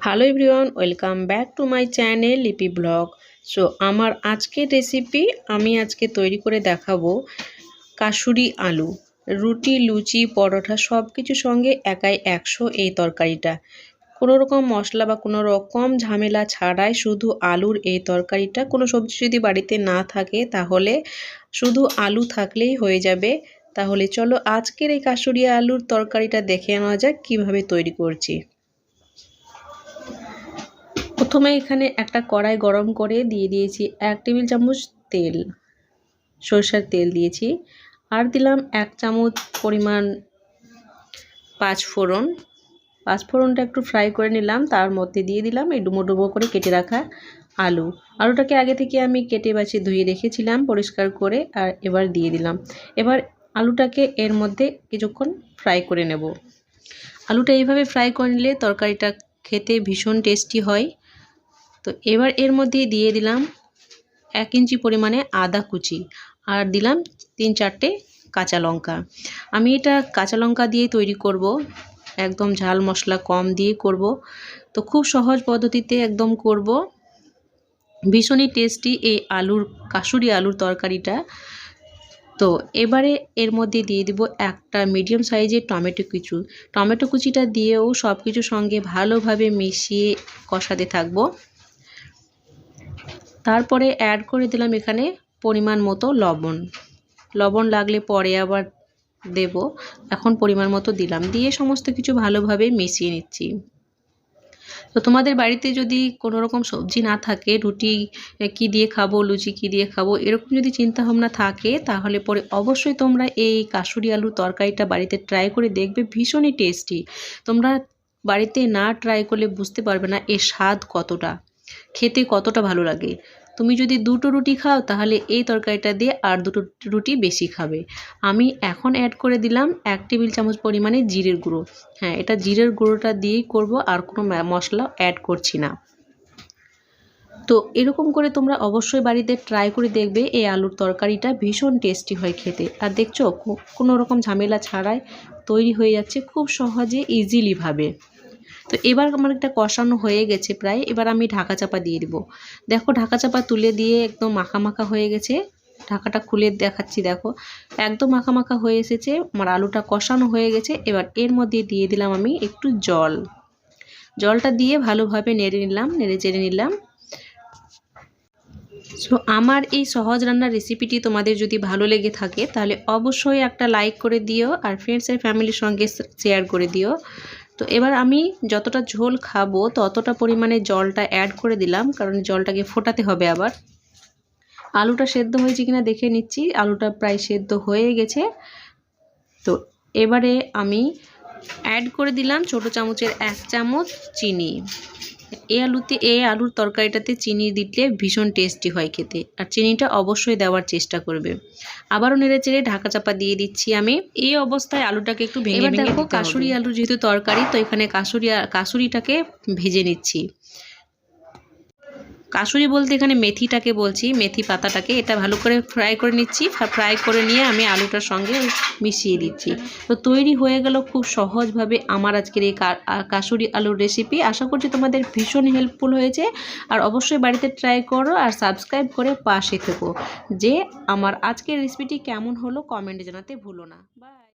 Hello everyone welcome back to my channel Lipi vlog so আমার আজকের recipe আমি আজকে তৈরি করে দেখাবো কাসুরি আলু, রুটি, লুচি, পরোটা সব কিছুর সঙ্গে একাই একশো এই তরকারিটা। কোনো রকম মশলা বা কোনো রকম ঝামেলা ছাড়াই শুধু আলুর এই তরকারিটা। কোনো সবজি যদি বাড়িতে না থাকে, তাহলে শুধু আলু থাকলেই হয়ে যাবে। তাহলে চলো আজকের এই কাসুরি আলুর তরকারিটা দেখে নেওয়া যাক, কীভাবে তৈরি করছি। প্রথমে এখানে একটা কড়াই গরম করে দিয়ে দিয়েছি এক টেবিল চামচ তেল, সরষের তেল দিয়েছি। আর দিলাম এক চামচ পরিমাণ পাঁচ ফোড়ন। পাঁচ ফোড়নটা একটু ফ্রাই করে নিলাম, তার মধ্যে দিয়ে দিলাম এই ডুমো ডুমো করে কেটে রাখা আলু। আলুটাকে আগে থেকে আমি কেটে বাছি ধুয়ে রেখেছিলাম পরিষ্কার করে, আর এবার দিয়ে দিলাম। এবার আলুটাকে এর মধ্যে কিছুক্ষণ ফ্রাই করে নেব। আলুটা এইভাবে ফ্রাই করে নিলে তরকারিটা খেতে ভীষণ টেস্টি হয়। তো এবার এর মধ্যে দিয়ে দিলাম এক ইঞ্চি পরিমাণে আদা কুচি আর দিলাম তিন চারটে কাঁচা লঙ্কা। আমি এটা কাঁচা লঙ্কা দিয়ে তৈরি করব, একদম ঝাল মশলা কম দিয়ে করব। তো খুব সহজ পদ্ধতিতে একদম করব। ভীষণই টেস্টি এই আলুর কাসুরি আলুর তরকারিটা। তো এবারে এর মধ্যে দিয়ে দিব একটা মিডিয়াম সাইজের টমেটো কুচু। টমেটো কুচিটা দিয়েও সব কিছুর সঙ্গে ভালোভাবে মিশিয়ে কষাতে থাকব। তারপরে অ্যাড করে দিলাম এখানে পরিমাণ মতো লবণ। লবণ লাগলে পরে আবার দেব। এখন পরিমাণ মতো দিলাম। দিয়ে সমস্ত কিছু ভালোভাবে মিশিয়ে নিচ্ছি। তো তোমাদের বাড়িতে যদি কোনো রকম সবজি না থাকে, রুটি কি দিয়ে খাব, লুচি কি দিয়ে খাব, এরকম যদি চিন্তা ভাবনা থাকে, তাহলে পরে অবশ্যই তোমরা এই কাসুরি আলুর তরকারিটা বাড়িতে ট্রাই করে দেখবে। ভীষণই টেস্টি তোমরা বাড়িতে না ট্রাই করলে বুঝতে পারবে না এর স্বাদ কতটা। খেতে কতটা ভালো লাগে? তুমি যদি দুটো রুটি খাও, তাহলে এই তরকারিটা দিয়ে আর দুটো রুটি বেশি খাবে। আমি এখন অ্যাড করে দিলাম এক টেবিল চামচ পরিমাণে জিরের গুঁড়ো। হ্যাঁ এটা জিরের গুঁড়োটা দিয়েই করব, আর কোনো মশলা অ্যাড করছি না। তো এরকম করে তোমরা অবশ্যই বাড়িতে ট্রাই করে দেখবে, এই আলুর তরকারিটা ভীষণ টেস্টি হয় খেতে। আর দেখছ কোনো রকম ঝামেলা ছাড়াই তৈরি হয়ে যাচ্ছে খুব সহজে ইজিলিভাবে তো এবার আমার একটা কষানো হয়ে গেছে প্রায়, এবার আমি ঢাকা চাপা দিয়ে দিব। দেখো ঢাকা চাপা তুলে দিয়ে একদম মাখা মাখা হয়ে গেছে, ঢাকাটা খুলে দেখাচ্ছি দেখো। একদম মাখা মাখা হয়ে এসেছে, আমার আলুটা কষানো হয়ে গেছে, এবার এর মধ্যে দিয়ে দিলাম আমি একটু জল। জলটা দিয়ে ভালোভাবে নেড়ে নিলাম, নেড়ে চেড়ে নিলাম। সো আমার এই সহজ রান্নার রেসিপিটি তোমাদের যদি ভালো লেগে থাকে, তাহলে অবশ্যই একটা লাইক করে দিও আর ফ্রেন্ডস আর ফ্যামিলির সঙ্গে শেয়ার করে দিও। তো এবার আমি যতটা ঝোল খাব, ততটা পরিমাণে জলটা অ্যাড করে দিলাম, কারণ জলটাকে ফোটাতে হবে আবার। আলুটা সেদ্ধ হয়েছে কিনা দেখে নিচ্ছি, আলুটা প্রায় সেদ্ধ হয়ে গেছে। তো এবারে আমি অ্যাড করে দিলাম ছোট চামচের এক চামচ চিনি। এই আলুতে এই আলুর তরকারিটাতে চিনি দিলে ভীষণ টেস্টি হয় খেতে। আর চিনিটা অবশ্যই দেওয়ার চেষ্টা করবে। আবারও নেড়ে চেড়ে ঢাকা চাপা দিয়ে দিচ্ছি আমি। এই অবস্থায় আলুটাকে একটু ভেঙে দেখো কাসুরি আলু যেহেতু তরকারি তো এখানে কাসুরি কাসুরিটাকে ভেজে নিচ্ছি। কাসুরি বলতে এখানে মেথিটাকে বলছি, মেথি পাতাটাকে। এটা ভালো করে ফ্রাই করে নিচ্ছি। ফ্রাই করে নিয়ে আমি আলুটার সঙ্গে মিশিয়ে দিচ্ছি। তো তৈরি হয়ে গেল খুব সহজভাবে আমার আজকের এই কাসুরি আলুর রেসিপি আশা করছি তোমাদের ভীষণ হেল্পফুল হয়েছে। আর অবশ্যই বাড়িতে ট্রাই করো আর সাবস্ক্রাইব করে পাশে থেকো। যে আমার আজকের রেসিপিটি কেমন হলো কমেন্টে জানাতে ভুলো না।